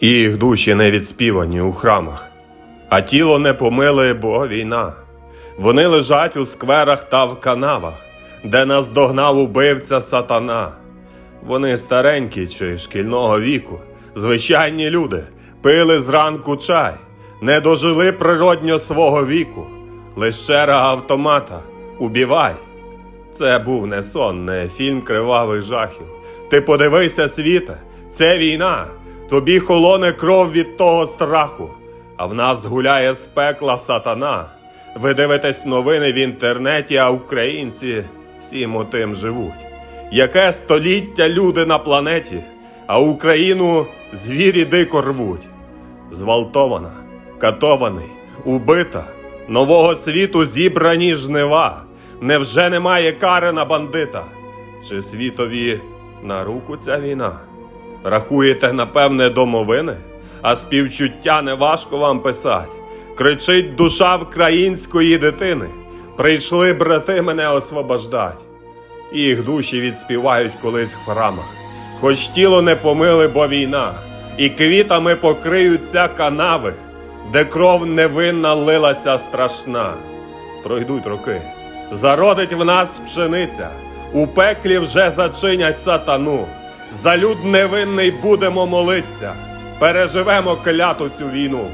І їх душі не відспівані у храмах, а тіло не помили, бо війна. Вони лежать у скверах та в канавах, де нас догнав убивця сатана. Вони старенькі чи шкільного віку, звичайні люди, пили зранку чай, не дожили природньо свого віку, лиш черга автомата, убівай. Це був не сон, не фільм кривавих жахів. Ти подивися, світе, це війна. Тобі холоне кров від того страху, а в нас гуляє з пекла сатана. Ви дивитесь новини в інтернеті, а українці всім отим живуть. Яке століття люди на планеті, а Україну звірі дико рвуть. Зґвалтована, катований, убита, нового світу зібрані жнива. Невже немає кари на бандита? Чи світові на руку ця війна? Рахуєте, напевне, домовини, а співчуття не важко вам писать. Кричить душа української дитини. Прийшли брати мене освобождать. Їх душі відспівають колись в храмах. Хоч тіло не помили, бо війна, і квітами покриються канави, де кров невинна лилася страшна. Пройдуть роки, зародить в нас пшениця, у пеклі вже зачинять сатану. За люд невинний будемо молитися, переживемо кляту цю війну.